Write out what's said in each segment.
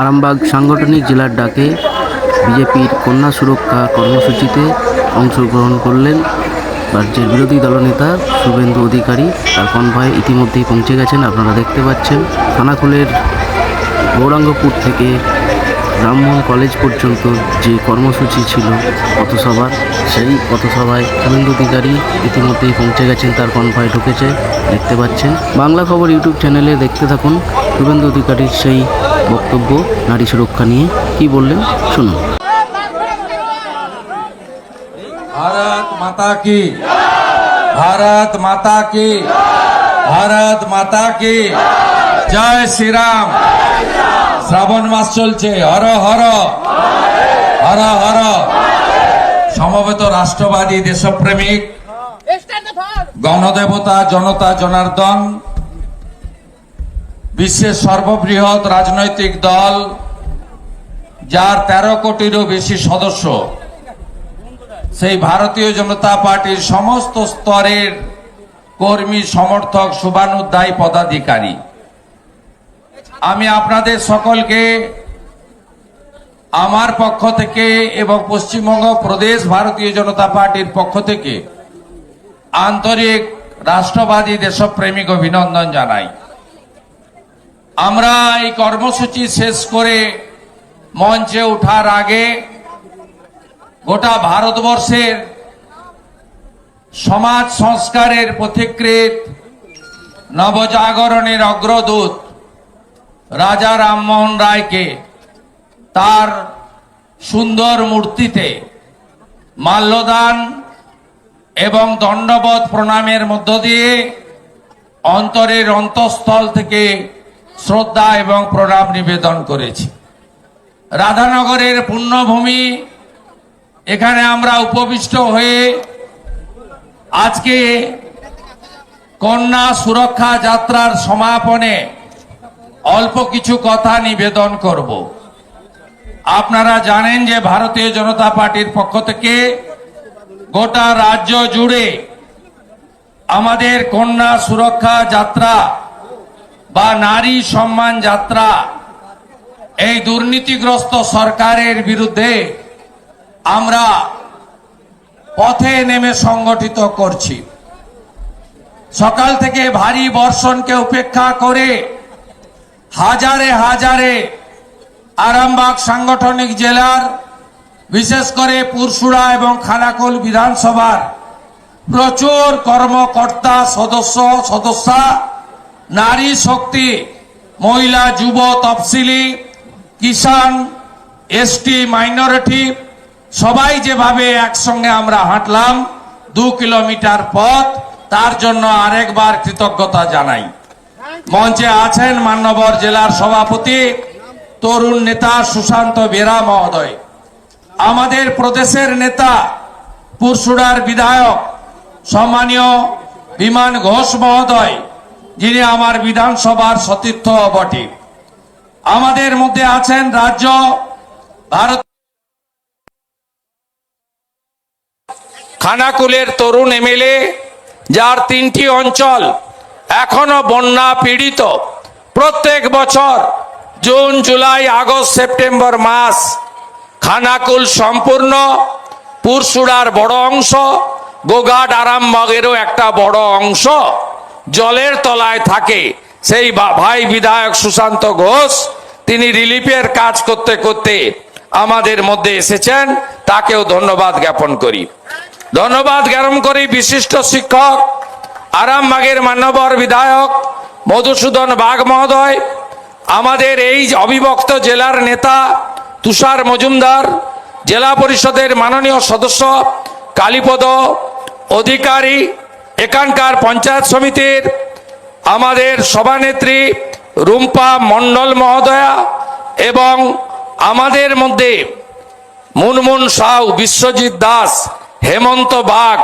আরামবাগ সাংগঠনিক জেলার ডাকে বিজেপির কন্যা সুরক্ষা কর্মসূচিতে অংশগ্রহণ করলেন রাজ্যের বিরোধী দলনেতা শুভেন্দু অধিকারী। তার কনভয় ইতিমধ্যেই পৌঁছে গেছেন, আপনারা দেখতে পাচ্ছেন। থানাকুলের গৌরাঙ্গপুর থেকে ব্রাহ্মণ কলেজ পর্যন্ত যে কর্মসূচি ছিল পথসভার সেই পথসভায় শুভেন্দু অধিকারী ইতিমধ্যেই পৌঁছে গেছেন তার কনভয় ঢুকেছে দেখতে পাচ্ছেন বাংলা খবর ইউটিউব চ্যানেলে দেখতে থাকুন শুভেন্দু অধিকারীর সেই বক্তব্য নারী সুরক্ষা নিয়ে কি বললেন শুনুন भारत माता की भारत माता की भारत মাতা কি জয় শ্রীরাম শ্রাবণ মাস চলছে। হর হর। হর হর। সমবেত রাষ্ট্রবাদী দেশপ্রেমিক, গণদেবতা, জনতা, জনার্দন, বিশ্বের সর্ববৃহৎ রাজনৈতিক দল, যার তেরো কোটিরও বেশি সদস্য। সেই ভারতীয় জনতা পার্টির সমস্ত স্তরের কর্মী, সমর্থক শুভানুধ্যায়ী পদাধিকারী। আমি আপনাদের সকলকে আমার পক্ষ থেকে এবং পশ্চিমবঙ্গ প্রদেশ ভারতীয় জনতা পার্টির পক্ষ থেকে আন্তরিক রাষ্ট্রবাদী দেশপ্রেমিক অভিনন্দন জানাই। আমরা এই কর্মসূচি শেষ করে মঞ্চে ওঠার আগে গোটা ভারতবর্ষের সমাজ সংস্কারের পথিকৃত নবজাগরণের অগ্রদূত রাজা রামমোহন রায়কে তার সুন্দর মূর্তিতে মাল্যদান এবং দণ্ডবত প্রণামের মধ্য দিয়ে অন্তরের অন্তঃস্থল থেকে শ্রদ্ধা এবং প্রণাম নিবেদন করেছি। রাধানগরের পুণ্যভূমি এখানে আমরা উপবিষ্ট হয়ে আজকে কন্যা সুরক্ষা যাত্রার সমাপনে অল্প কিছু কথা নিবেদন করব। আপনারা জানেন যে ভারতীয় জনতা পার্টির পক্ষ থেকে গোটা রাজ্য জুড়ে আমাদের কন্যা সুরক্ষা যাত্রা বা নারী সম্মান যাত্রা এই দুর্নীতিগ্রস্ত সরকারের বিরুদ্ধে আমরা পথে নেমে সংগঠিত করছি। সকাল থেকে ভারী বর্ষণকে উপেক্ষা করে হাজারে হাজারে আরামবাগ সাংগঠনিক জেলার, বিশেষ করে পুরসুড়া এবং খানাকুল বিধানসভার প্রচুর কর্মকর্তা সদস্য সদস্যা, নারী শক্তি, মহিলা, যুব তফসিলি, কিষাণ, এসটি, মাইনরিটি, সবাই যেভাবে একসঙ্গে আমরা হাঁটলাম দু কিলোমিটার পথ, তার জন্য আরেকবার কৃতজ্ঞতা জানাই। মঞ্চে আছেন মান্যবর জেলার সভাপতি তরুণ নেতা সুশান্ত বেরা মহোদয়। আমাদের প্রদেশের নেতা পুরসুড়ার বিধায়ক, সম্মানীয় বিমান ঘোষ মহোদয়, যিনি আমার বিধানসভার সতীর্থ বটে। আমাদের মধ্যে আছেন রাজ্য ভারত খানাকুলের তরুণ এমএলএ, যার তিনটি অঞ্চল এখনও বন্যা পীড়িত। প্রত্যেক বছর জুন, জুলাই, আগস্ট, সেপ্টেম্বর মাস খানাকুল সম্পূর্ণ। পুরসুড়ার বড় অংশ, গোঘাট, আরামবাগেরও একটা বড় অংশ জলের তলায় থাকে। সেই ভাই বিধায়ক সুশান্ত ঘোষ, তিনি রিলিফের কাজ করতে করতে আমাদের মধ্যে এসেছেন। তাকেও ধন্যবাদ জ্ঞাপন করি। ধন্যবাদ জ্ঞাপন করি বিশিষ্ট শিক্ষক আরামবাগের মান্যবর বিধায়ক মধুসূদন বাগ মহোদয়, আমাদের এই অবিভক্ত জেলার নেতা তুষার মজুমদার, জেলা পরিষদের মাননীয় সদস্য কালীপদ অধিকারী, এখানকার পঞ্চায়েত সমিতির আমাদের সভানেত্রী রুম্পা মণ্ডল মহোদয়া এবং আমাদের মধ্যে মুনমুন সাউ, বিশ্বজিৎ দাস, হেমন্ত বাগ,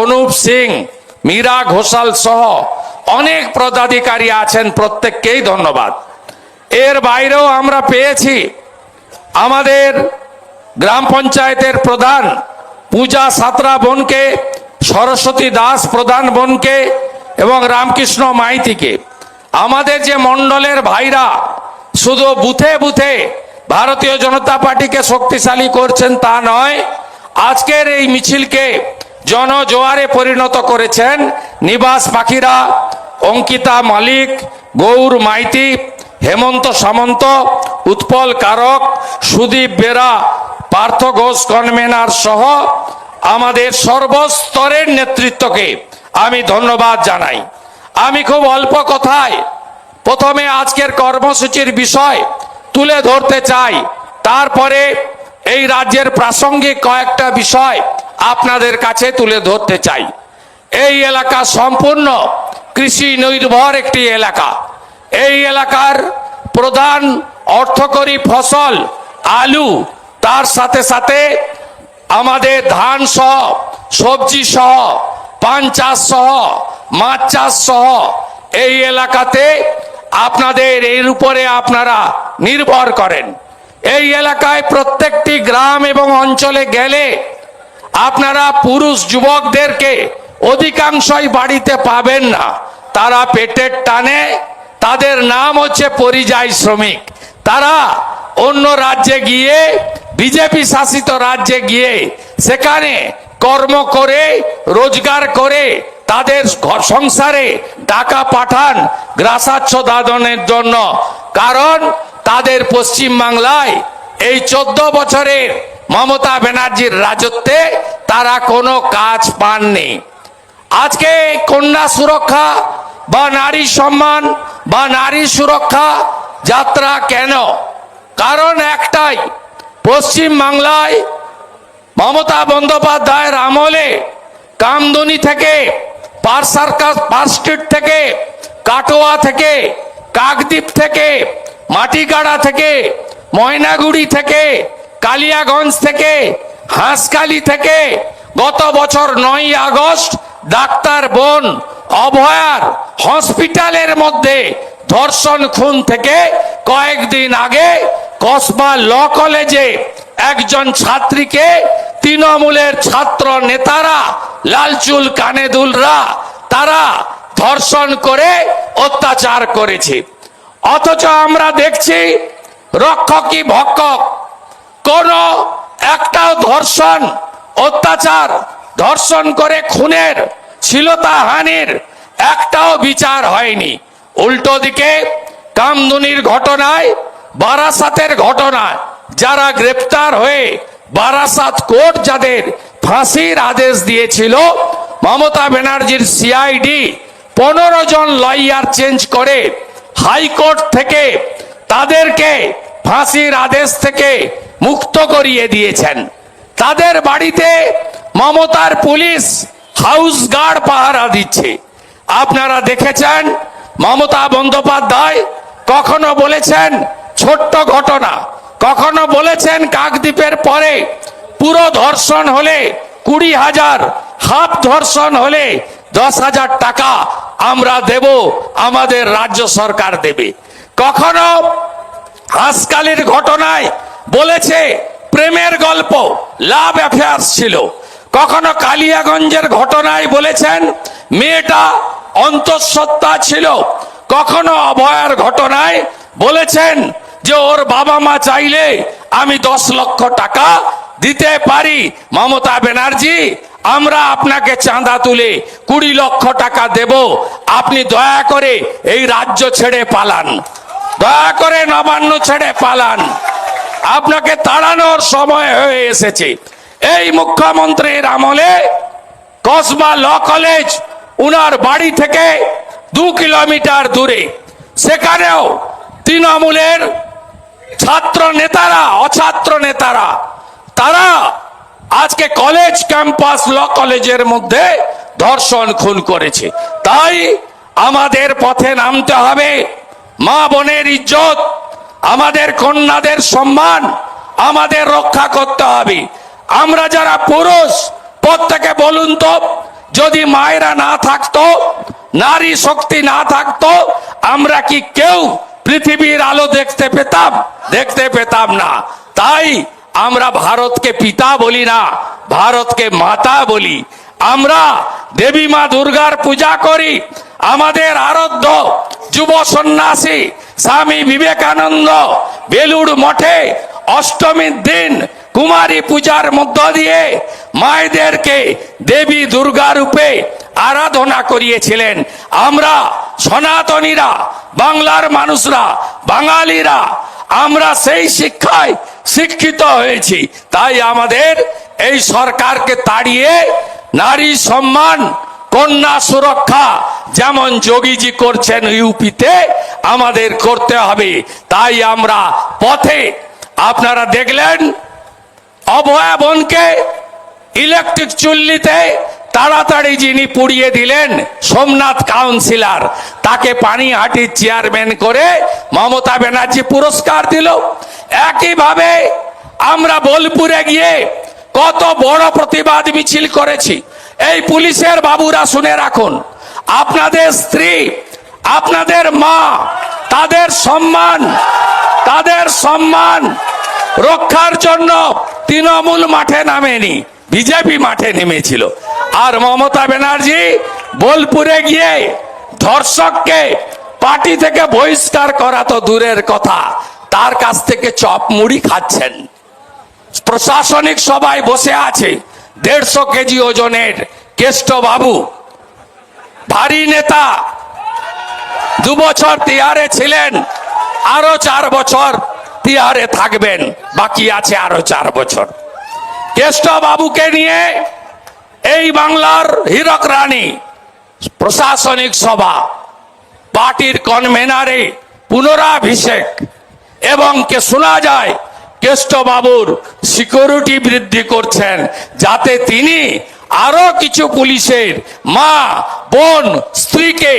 অনুপ সিং মীরা ঘোষাল সহ অনেক পদাধিকারী আছেন, প্রত্যেককেই ধন্যবাদ। এর বাইরেও আমরা পেয়েছি আমাদের গ্রাম পঞ্চায়েতের প্রধান পূজা সাতরা বোনকে, সরস্বতী দাস প্রধান বোনকে এবং রামকৃষ্ণ মাইতিকে। আমাদের যে মণ্ডলের ভাইরা শুধু বুথে বুথে ভারতীয় জনতা পার্টিকে শক্তিশালী করছেন তা নয়, আজকের এই মিছিলকে জনজোয়ারে পরিণত করেছেন নিবাস পাখিরা, অঙ্কিতা মালিক, গৌর মাইতি, হেমন্ত সামন্ত, উৎপল কারক, সুদীপ বেরা, পার্থ ঘোষ কনভেনার সহ আমাদের সর্বস্তরের নেতৃত্বকে আমি ধন্যবাদ জানাই। আমি খুব অল্প কথায় প্রথমে আজকের কর্মসূচির বিষয় তুলে ধরতে চাই। তারপরে এই রাজ্যের প্রাসঙ্গিক কয়েকটা বিষয় আপনাদের কাছে তুলে ধরতে চাই। এই এলাকা সম্পূর্ণ কৃষি নির্ভর একটি এলাকা। এই এলাকার প্রধান অর্থকরী ফসল আলু, তার সাথে সাথে আমাদের ধান সহ, সবজি সহ, পান চাষ সহ, মাছ চাষ সহ, এই এলাকাতে আপনাদের এর উপরে আপনারা নির্ভর করেন। এই এলাকায় প্রত্যেকটি গ্রাম এবং অঞ্চলে গেলে আপনারা পুরুষ যুবকদেরকে অধিকাংশই বাড়িতে পাবেন না। তারা পেটের টানে, তাদের নাম হচ্ছে পরিযায়ী শ্রমিক। তারা অন্য রাজ্যে গিয়ে, বিজেপি শাসিত রাজ্যে গিয়ে, সেখানে কর্ম করে, রোজগার করে, তাদের ঘর সংসারে টাকা পাঠান গ্রাসাচ্ছ দাদনের জন্য। কারণ তাদের পশ্চিম বাংলায় এই চোদ্দ বছরের মমতা ব্যানার্জির রাজত্বে তারা কোনো কাজ পাননি। আজকে কন্যা সুরক্ষা বা নারী সম্মান বা নারী সুরক্ষা যাত্রা কেন? কারণ একটাই, পশ্চিম বাংলায় মমতা বন্দ্যোপাধ্যায়ের আমলে কামদুনি থেকে পার সার্কাস, পার্ক স্ট্রিট থেকে, কাটোয়া থেকে, কাকদ্বীপ থেকে, মাটিগাড়া থেকে, ময়নাগুড়ি থেকে কালিয়াগঞ্জ থেকে হাঁসকালি থেকে গত বছর নয় আগস্ট ডাক্তার বোন অভয়ার হসপিটালের মধ্যে ধর্ষণ খুন থেকে কয়েকদিন আগে কসবা ল কলেজে একজন ছাত্রীকে তৃণমূলের ছাত্র নেতারা লালচুল কানেদুলরা তারা ধর্ষণ করে অত্যাচার করেছে। অথচ আমরা দেখছি রক্ষকই ভক্ষক। কোন একটা ধর্ষণ, অত্যাচার, ধর্ষণ করে খুনের শিলতাহানির একটাও বিচার হয়নি। উল্টো দিকে কামদুনির ঘটনায়, বারাসাতের ঘটনায় যারা গ্রেপ্তার হয়ে বারাসাত কোর্ট যাদের ফাঁসির আদেশ দিয়েছিল, মমতা ব্যানার্জির সিআইডি পনেরো জন লয়ার চেঞ্জ করে হাইকোর্ট থেকে তাদেরকে ফাঁসির আদেশ থেকে মুক্ত করিয়ে দিয়েছেন। তাদের বাড়িতে মমতার পুলিশ হাউস গার্ড পাহারা দিচ্ছে। আপনারা দেখেছেন, মমতা বন্দ্যোপাধ্যায় কখনো বলেছেন, ছোট্ট ঘটনা, কখনো বলেছেন কাকদ্বীপের পরে পুরো ধর্ষণ হলে কুড়ি হাজার, হাফ ধর্ষণ হলে দশ হাজার টাকা আমরা দেব, আমাদের রাজ্য সরকার দেবে। কখনো হাসকালির ঘটনায় বলেছে, প্রেমের গল্প, লাভ অ্যাফেয়ার্স ছিল। কখনো কালিয়াগঞ্জের ঘটনায় বলেছেন, মেয়েটা অন্তঃসত্ত্বা ছিল। কখনো অভয়ার ঘটনায় বলেছেন যে, ওর বাবা মা চাইলে আমি দশ লক্ষ টাকা দিতে পারি। মমতা ব্যানার্জি, আমরা আপনাকে চাঁদা তুলে কুড়ি লক্ষ টাকা দেব। আপনি দয়া করে এই রাজ্য ছেড়ে পালান। দয়া করে নবান্ন ছেড়ে পালান। আপনাকে তাড়ানোর সময় হয়ে এসেছে। এই মুখ্যমন্ত্রীর আমলে কসবা ল কলেজ উনার বাড়ি থেকে দু কিলোমিটার দূরে। সেখানেও তৃণমূলের ছাত্র নেতারা, অছাত্র নেতারা, তারা আজকে কলেজ ক্যাম্পাস ল কলেজের মধ্যে ধর্ষণ, খুন করেছে। তাই আমাদের পথে নামতে হবে। মা বোনের ইজ্জত আমাদের কন্যাদের সম্মান আমাদের রক্ষা করতে হবে। আমরা যারা পুরুষ, প্রত্যেকে বলুন তো, যদি মায়েরা না থাকতো, নারী শক্তি না থাকতো, আমরা কি কেউ পৃথিবীর আলো দেখতে পেতাম? দেখতে পেতাম না। তাই আমরা ভারতকে পিতা বলি না, ভারতকে মাতা বলি। আমরা দেবী মা দুর্গার পূজা করি আমাদের আরাধ্য যুব সন্ন্যাসী স্বামী বিবেকানন্দ বেলুড় মঠে অষ্টমীর দিন কুমারী পূজার মধ্য দিয়ে মায়েদেরকে দেবী দুর্গা রূপে আরাধনা করিয়েছিলেন। আমরা সনাতনীরা, বাংলার মানুষরা, বাঙালিরা, আমরা সেই শিক্ষায় শিক্ষিত হয়েছি। তাই আমাদের এই সরকারকে তাড়িয়ে নারী সম্মান কন্যা সুরক্ষা, যেমন যোগীজি করছেন ইউপিতে, আমাদের করতে হবে। তাই আমরা পথে, আপনারা দেখলেন, অভয়া বোনকে ইলেকট্রিক চুল্লিতে তাড়াতাড়ি যিনি পুড়িয়ে দিলেন, সোমনাথ কাউন্সিলর, তাকে পানিহাটির চেয়ারম্যান করে মমতা ব্যানার্জি পুরস্কার দিল। একইভাবে আমরা বোলপুরে গিয়ে কত বড় প্রতিবাদ মিছিল করেছি। এই পুলিশের বাবুরা শুনে রাখুন, আপনাদের স্ত্রী, আপনাদের মা, তাদের সম্মান তাদের সম্মান রক্ষার জন্য তৃণমূল মাঠে নামেনি, বিজেপি মাঠে নেমেছিল। আর মমতা ব্যানার্জি বোলপুরে গিয়ে ধর্ষককে পার্টি থেকে বহিষ্কার করা তো দূরের কথা, তার কাছ থেকে চপ মুড়ি খাচ্ছেন। প্রশাসনিক সভায় বসে আছে দেড়শো কেজি ওজনের কেষ্ট বাবু। ভারী নেতা। দু বছর তিহারে ছিলেন, আরও চার বছর তিহারে থাকবেন, বাকি আছে আরও চার বছর। কেষ্ট বাবুকে নিয়ে এই বাংলার হীরক রানী, প্রশাসনিক সভা, পার্টির কনভেনারে পুনরাভিষেক, এবং কে শোনা যায় কেষ্ট বাবুর সিকিউরিটি বৃদ্ধি করছেন। যাতে তিনি আরও কিছু পুলিশের মা, বোন, স্ত্রীকে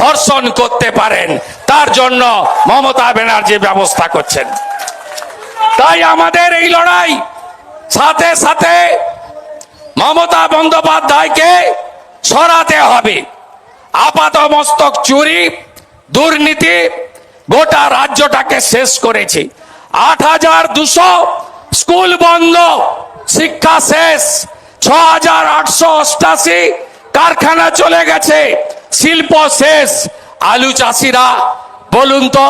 ধর্ষণ করতে পারেন। তার জন্য মমতা ব্যানার্জি ব্যবস্থা করছেন। তাই আমাদের এই লড়াই সাথে সাথে মমতা বন্দ্যোপাধ্যায়কে সরাতে হবে। আপাত মস্তক চুরি, দুর্নীতি গোটা রাজ্যটাকে শেষ করেছে। আট হাজার দুশো স্কুল বন্ধ, শিক্ষা শেষ। ছ হাজার আটশো অষ্টাশি কারখানা চলে গেছে, শিল্প শেষ। আলু চাষিরা, বলুন তো,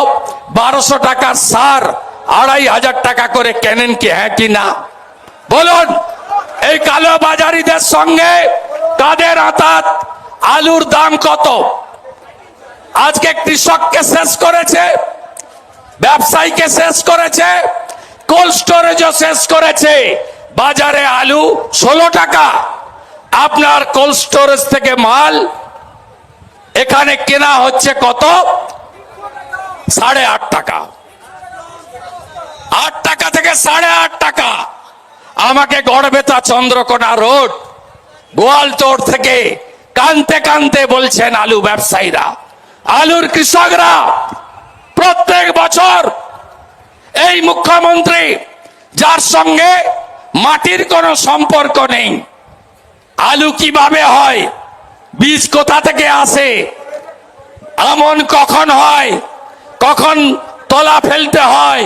বারোশো টাকার সার, আড়াই হাজার টাকা করে কেনেন কি হ্যাঁ কি না? বলুন, এই কালো বাজারিদের সঙ্গে কাদের আতাত? আলুর দাম কত? আজকে কৃষককে শেষ করেছে ব্যবসায়ীকে শেষ করেছে, কোল্ড স্টোরেজও শেষ করেছে। বাজারে আলু ষোলো টাকা। আপনার কোল্ড স্টোরেজ থেকে মাল এখানে কেনা হচ্ছে কত? সাড়ে আট টাকা। আট টাকা থেকে সাড়ে আট টাকা। আমাকে গড়বেতা চন্দ্রকোনা রোড গোয়ালতোড় থেকে কানতে কানতে বলছেন আলু ব্যবসায়ীরা। আলুর কৃষকরা প্রত্যেক বছর এই মুখ্যমন্ত্রী, যার সঙ্গে মাটির কোনো সম্পর্ক নেই, আলু কীভাবে হয়, বীজ কোথা থেকে আসে, আমন কখন হয়, কখন তলা ফেলতে হয়,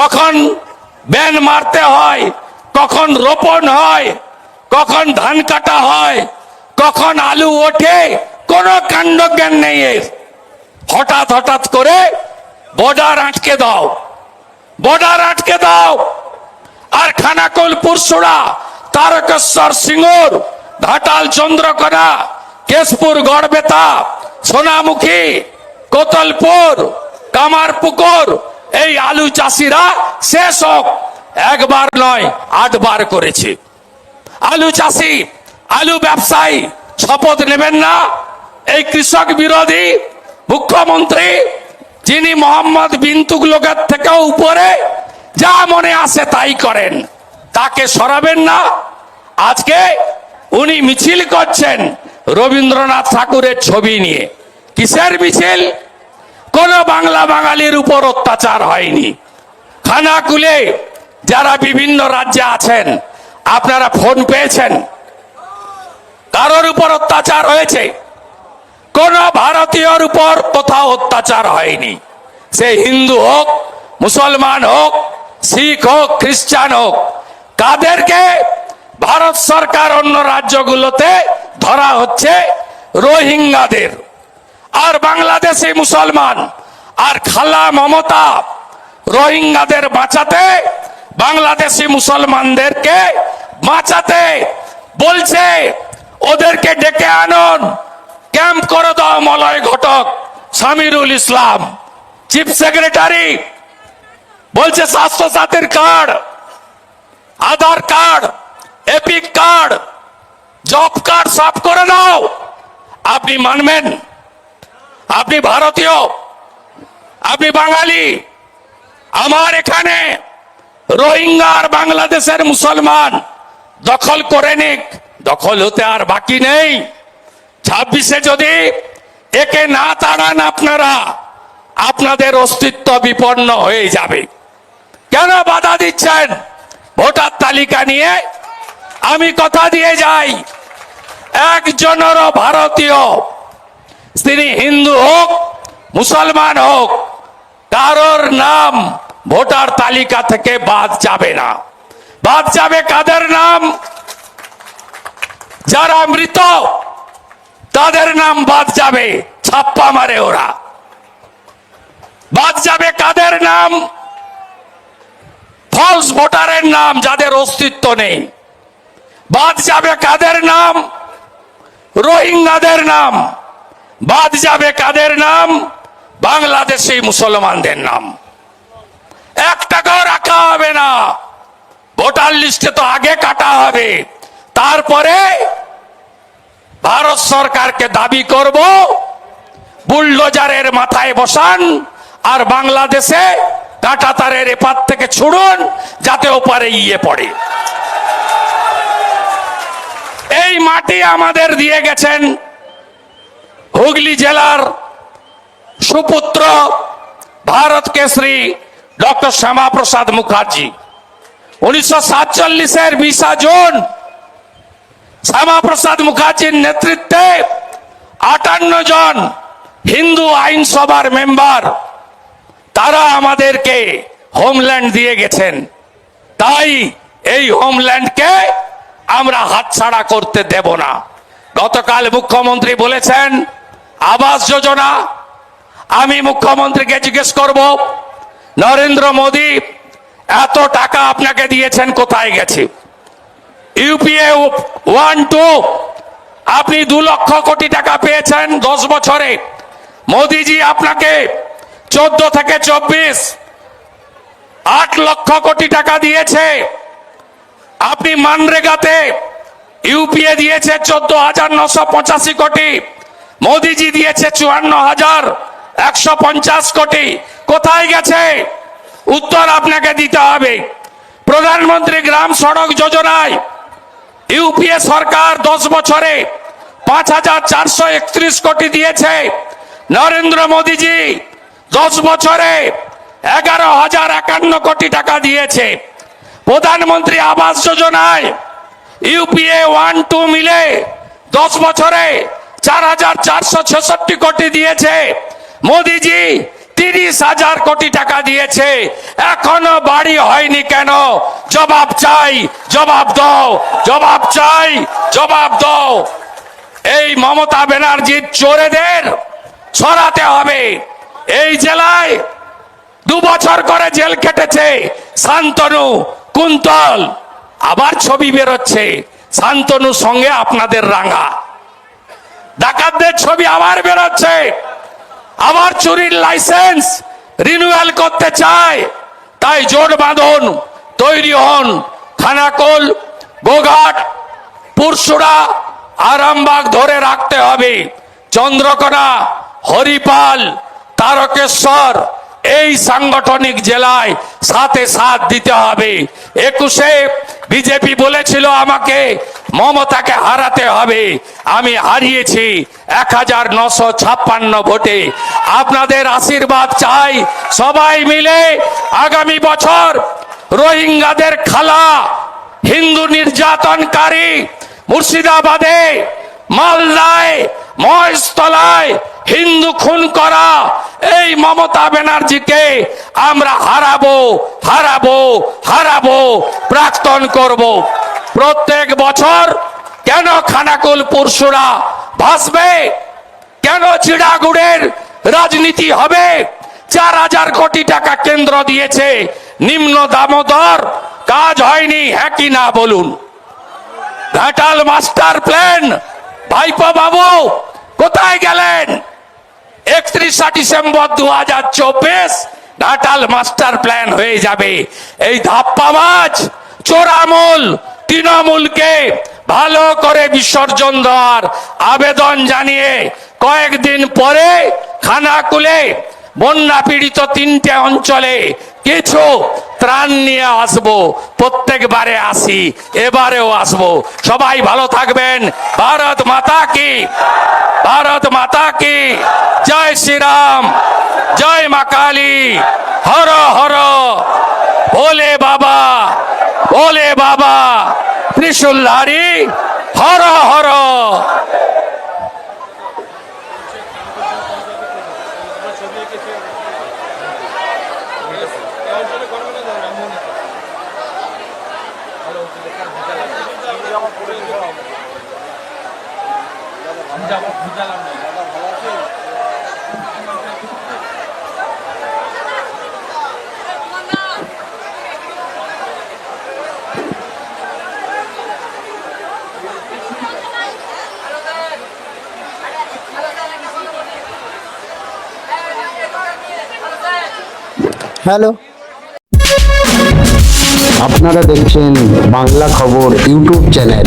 কখন ব্যান মারতে হয়, কখন রোপণ হয়, কখন ধান কাটা হয়, কখন আলু ওঠে, কোনো কাণ্ড জ্ঞান নেই হঠাৎ হঠাৎ করে বর্ডার আটকে দাও। বর্ডার আটকে দাও। আর খানাকুল পুরসুড়া, তারকেশ্বর সিঙ্গুর, ঘাটাল চন্দ্রকোনা, কেশপুর গড়বেতা, সোনামুখী, কোতলপুর, কামারপুকুর, এই আলু চাষিরা শেষ হোক। একবার নয়, আটবার করেছে। আলু চাষি, আলু ব্যবসায়ী, শপথ নেবেন না। এই কৃষক বিরোধী, মুখ্যমন্ত্রী যিনি মোহাম্মদ বিন তুগলকের থেকেও উপরে, যা মনে আসে তাই করেন। তাকে সরাবেন না। আজকে উনি মিছিল করছেন রবীন্দ্রনাথ ঠাকুরের ছবি নিয়ে। কিসের মিছিল? কোন বাংলা বাঙালির উপর অত্যাচার হয়নি। খানাকুলে যারা বিভিন্ন রাজ্যে আছেন, আপনারা ফোন পেয়েছেন? কারোর উপর অত্যাচার হয়েছে? কোন ভারতীয়র উপর কোথাও অত্যাচার হয়নি। সে হিন্দু হোক, মুসলমান হোক, শিখ হোক, খ্রিস্টান হোক, কাদেরকে ভারত সরকার অন্য রাজ্যগুলোতে ধরা হচ্ছে রোহিঙ্গাদের। আর বাংলাদেশি মুসলমান আর খালা মমতা রোহিঙ্গাদের বাঁচাতে বাংলাদেশি মুসলমানদেরকে বাঁচাতে বলছে, ওদেরকে ডেকে আনুন। ক্যাম্প করে দাও মলয় ঘটক সামিরুল ইসলাম চিফ সেক্রেটারি বলছে স্বাস্থ্য সাথীর card, Aadhaar card EPIC card, job card সব করে দাও। আপনি মানবেন? আপনি ভারতীয়? আপনি বাঙালি? আমার এখানে রোহিঙ্গা আর বাংলাদেশের মুসলমান দখল করে নিক। দখল হতে আর বাকি নেই। ছাব্বিশে যদি একে না তাড়ান আপনারা, আপনাদের অস্তিত্ব বিপন্ন হয়ে যাবে। কেন বাধা দিচ্ছেন? ভোটার তালিকা নিয়ে আমি কথা দিয়ে যাই। একজনেরও ভারতীয়, তিনি হিন্দু হোক, মুসলমান হোক, কারোর নাম ভোটার তালিকা থেকে বাদ যাবে না। বাদ যাবে কাদের নাম? যারা মৃত তাদের নাম বাদ যাবে, ছাপ্পা মারে ওরা। বাদ যাবে কাদের নাম? ফলস ভোটারের নাম যাদের অস্তিত্ব নেই। বাদ যাবে কাদের নাম? রোহিঙ্গাদের নাম। বাদ যাবে কাদের নাম? বাংলাদেশি মুসলমানদের নাম। এক টাকাও রাখা হবে না। ভোটার লিস্টে তো আগে কাটা হবে। তারপরে ভারত সরকারকে দাবি করব, বুলডোজারের মাথায় বসান আর বাংলাদেশে কাটা তারের এপার থেকে ছুড়ুন, যাতে ওপারে ইয়ে পড়ে। এই মাটি আমাদের দিয়ে গেছেন হুগলি জেলার সুপুত্র ভারত কেশরী ডক্টর শ্যামা প্রসাদ মুখার্জি। উনিশশো সাতচল্লিশের বিশা জুন শ্যামা প্রসাদ মুখার্জির নেতৃত্বে আটান্ন জন হিন্দু আইনসভার মেম্বার তারা আমাদেরকে হোমল্যান্ড দিয়ে গেছেন। তাই এই হোমল্যান্ডকে আমরা হাতছাড়া করতে দেব না। গতকাল মুখ্যমন্ত্রী বলেছেন, আবাস যোজনা, আমি মুখ্যমন্ত্রীকে জিজ্ঞেস করব, নরেন্দ্র মোদী, এত টাকা আপনাকে দিয়েছেন, কোথায় গেছে? UPA one two. আপনি দু লক্ষ কোটি টাকা পেয়েছেন দশ বছরে। মোদিজি আপনাকে চোদ্দ থেকে চব্বিশ আট লক্ষ কোটি টাকা দিয়েছে। আপনি মানরেগাতে ইউপিএ দিয়েছে চোদ্দ হাজার নশো পঁচাশি কোটি। মোদিজি দিয়েছে চুয়ান্ন হাজার একশো পঞ্চাশ কোটি। কোথায় গেছে? উত্তর আপনাকে দিতে হবে। প্রধানমন্ত্রী গ্রাম সড়ক যোজনায় ইউপিএ সরকার দশ বছরে পাঁচ হাজার চারশো একত্রিশ কোটি দিয়েছে। নরেন্দ্র মোদীজি দশ বছরে এগারো হাজার একান্ন কোটি টাকা দিয়েছে। প্রধানমন্ত্রী আবাস যোজনায় ইউপিএ ওয়ান টু মিলে দশ বছরে চার হাজার চারশো ছেষট্টি কোটি দিয়েছে। মোদিজি তিরিশ হাজার কোটি টাকা দিয়েছে। এখনও বাড়ি হয়নি কেন? জবাব চাই, জবাব দাও, জবাব চাই, জবাব দাও। এই মমতা ব্যানার্জির চোরেদের সরাতে হবে। এই জেলায় দু বছর করে জেল কেটেছে শান্তনু কুন্তল। আবার ছবি বেরোচ্ছে শান্তনু সঙ্গে আপনাদের রাঙা। ডাকাতদের ছবি আবার বেরোচ্ছে। আবার চুরির লাইসেন্স রিনিউয়াল করতে চায় তাই জোট বাঁধন, তৈরি হন খানাকোল গোঘাট পুরসুরা আরামবাগ ধরে রাখতে হবে। চন্দ্রকোনা, হরিপাল, তারকেশ্বর, এই সাংগঠনিক জেলায় সাথে সাথ দিতে হবে। একুশে বিজেপি বলেছিল আমাকে মমতাকে হারাতে হবে। আমি হারিয়েছি এক হাজার নশো ছাপ্পান্ন ভোটে। আপনাদের আশীর্বাদ চাই সবাই মিলে আগামী বছর রোহিঙ্গাদের খালা, হিন্দু নির্যাতনকারী মুর্শিদাবাদে, মালদায় মহেশতলায় হিন্দু খুন করা। এই মমতা ব্যানার্জিকে আমরা হারাবো হারাবো হারাবো, প্রাক্তন করব। প্রত্যেক বছর কেন খানাকুল পুরসুরা ভাসবে? কেন চিড়াগুড়ের রাজনীতি হবে? চার হাজার কোটি টাকা কেন্দ্র দিয়েছে নিম্ন দামোদর। কাজ হয়নি হ্যাঁ কি না বলুন? ঘাটাল মাস্টার প্ল্যান ভাইপো বাবু, কোথায় গেলেন? একত্রিশা ডিসেম্বর দু হাজার চব্বিশ ঘাটাল মাস্টার প্ল্যান হয়ে যাবে। এই ধাপ্পা ধাপ্পাবাজ চোরামূল, তৃণমূলকে ভালো করে বিসর্জন দেওয়ার আবেদন জানিয়ে কয়েকদিন পরে খানা খানাকুলে বন্যা পীড়িত তিনটে অঞ্চলে কিছু ত্রাণ নিয়ে আসব, প্রত্যেকবারে আসি, এবারেও আসব। সবাই ভালো থাকবেন। ভারত মাতা কি? ভারত মাতা কি? জয় শ্রীরাম, জয় মা কালী, হর হর। ভোলে বাবা ভোলে বাবা ত্রিশুলধারী হর হর। হ্যালো। আপনারা দেখছেন বাংলা খবর ইউটিউব চ্যানেল।